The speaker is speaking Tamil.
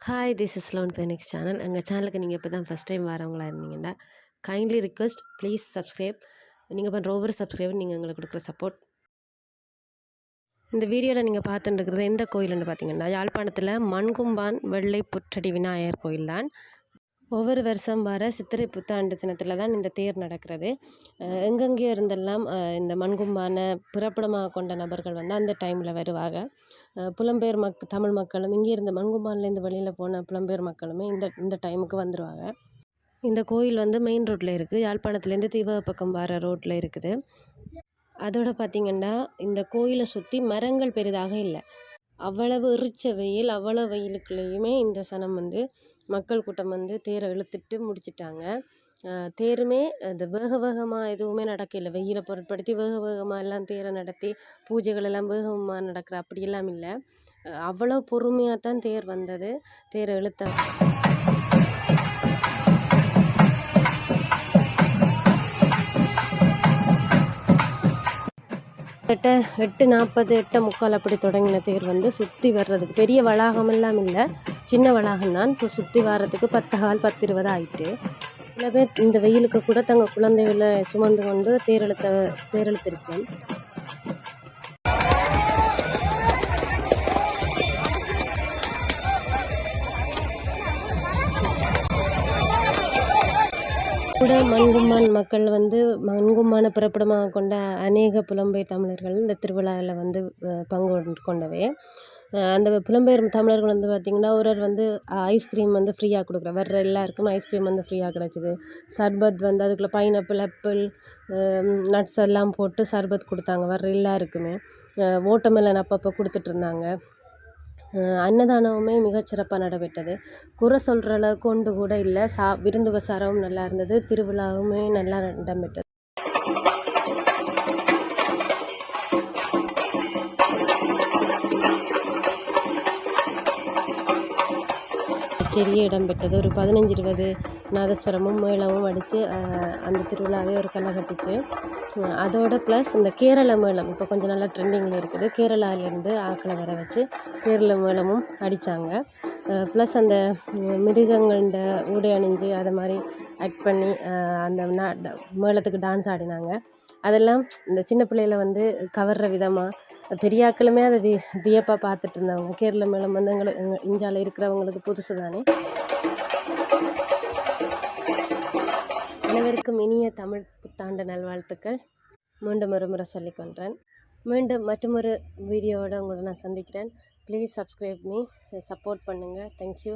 Hi this is Lone Phoenix channel எங்கள் சேனலுக்கு நீங்கள் இப்போ தான் ஃபஸ்ட் டைம் வரவங்களா இருந்தீங்கன்னா கைண்ட்லி ரிக்வெஸ்ட் ப்ளீஸ் சப்ஸ்கிரைப் நீங்கள் பண்ணுற ஒவ்வொரு சப்ஸ்கிரைபர் நீங்கள் எங்களுக்கு கொடுக்குற சப்போர்ட் இந்த வீடியோவில் நீங்கள் பார்த்துட்டு இருக்கிறது எந்த கோயில்னு பார்த்தீங்கன்னா யாழ்ப்பாணத்தில் மண்கும்பான் வெள்ளை புற்றடி விநாயகர் கோயில் தான் ஒவ்வொரு வருஷம் வர சித்திரை புத்தாண்டு தினத்தில் தான் இந்த தேர் நடக்கிறது. எங்கெங்கே இருந்தெல்லாம் இந்த மண்கும்பான பிறப்பிடமாக கொண்ட நபர்கள் வந்து அந்த டைமில் வருவாங்க. புலம்பெயர் மக் தமிழ் மக்களும் இங்கே இருந்த மண்கும்பான்லேருந்து வெளியில் போன புலம்பெயர் மக்களுமே இந்த இந்த டைமுக்கு வந்துடுவாங்க இந்த கோயில் வந்து மெயின் ரோட்டில் இருக்குது யாழ்ப்பாணத்துலேருந்து தீவக பக்கம் வர ரோட்டில் இருக்குது. அதோட பார்த்திங்கன்னா இந்த கோயிலை சுற்றி மரங்கள் பெரிதாக இல்லை. அவ்வளவு எரிச்ச வெயில் அவ்வளோ வெயிலுக்குள்ளேயுமே இந்த சனம் வந்து மக்கள் கூட்டம் வந்து தேரை இழுத்துட்டு முடிச்சிட்டாங்க. தேருமே அந்த வேக வேகமாக எதுவுமே நடக்கல. வெயிலை பொருட்படுத்தி வேக வேகமாக எல்லாம் தேரை நடத்தி பூஜைகள் எல்லாம் வேகமாக நடக்கிற அப்படியெல்லாம் இல்லை. அவ்வளோ பொறுமையாக தான் தேர் வந்தது. தேரை இழுத்தாங்க கிட்ட எட்டு நாற்பது எட்டு முக்கால் அப்படி தொடங்கின தேர் வந்து சுற்றி வர்றதுக்கு. பெரிய வளாகம் எல்லாம் இல்லை. சின்ன வளாகம் தான். இப்போ சுற்றி வர்றதுக்கு பத்து கால் பத்து இருபது ஆயிட்டு. சில பேர் இந்த வெயிலுக்கு கூட தங்கள் குழந்தைகளை சுமந்து கொண்டு தேரெழுத்த தேரெழுத்திருக்கேன் கூட மண்கும்மான் மக்கள் வந்து மண்கும்மான பிறப்பிடமாக கொண்ட அநேக புலம்பெயர் தமிழர்கள் இந்த திருவிழாவில் வந்து பங்கு கொண்டவை. அந்த புலம்பெயர் தமிழர்கள் வந்து பார்த்திங்கன்னா ஒருவர் வந்து ஐஸ்கிரீம் வந்து ஃப்ரீயாக கொடுக்குற வர்ற எல்லாருக்கும் ஐஸ்கிரீம் வந்து ஃப்ரீயாக கிடச்சிது. சர்பத் வந்து அதுக்குள்ளே பைனாப்பிள் ஆப்பிள் நட்ஸ் எல்லாம் போட்டு சர்பத் கொடுத்தாங்க வர்ற எல்லாருக்குமே. ஓட்டமெல்லாம் அப்பப்போ கொடுத்துட்ருந்தாங்க அன்னதானமுமே மிகச்சிறப்பாக நடைபெற்றது. குறை சொல்கிற அளவுக்கு ஒன்று கூட இல்லை. சா விருந்து உபசாரமும் நல்லா இருந்தது. திருவிழாவுமே நல்லா இடம்பெற்றது கச்சேரியே இடம்பெற்றது ஒரு பதினஞ்சு இருபது நாதஸ்வரமும் மேளமும் அடித்து அந்த திருவிழாவே ஒரு கலை கட்டுச்சு. அதோட ப்ளஸ் இந்த கேரள மேளம் இப்போ கொஞ்சம் நல்லா ட்ரெண்டிங்கில் இருக்குது. கேரளாவிலேருந்து ஆக்களை வர வச்சு கேரள மேளமும் அடித்தாங்க ப்ளஸ் அந்த மிருகங்கள்ட உடை அணிஞ்சு அதை மாதிரி ஆக்ட் பண்ணி அந்த நா- ட- மேளத்துக்கு டான்ஸ் ஆடினாங்க. அதெல்லாம் இந்த சின்ன பிள்ளையில வந்து கவர்ற விதமாக பெரியாக்களுமே அதை வி வியப்பாக பார்த்துட்டு இருந்தாங்க கேரள மேளம் வந்து எங்களை எங்கள் இந்தியாவில் இருக்கிறவங்களுக்கு புதுசு தானே? அனைவருக்கும் இனிய தமிழ் புத்தாண்டு நல்வாழ்த்துக்கள். மீண்டும் ஒரு முறை சொல்லிக்கொள்கிறேன் மீண்டும் மற்றொரு வீடியோவோட உங்களை நான் சந்திக்கிறேன். ப்ளீஸ் சப்ஸ்கிரைப் மீ சப்போர்ட் பண்ணுங்கள் தேங்க்யூ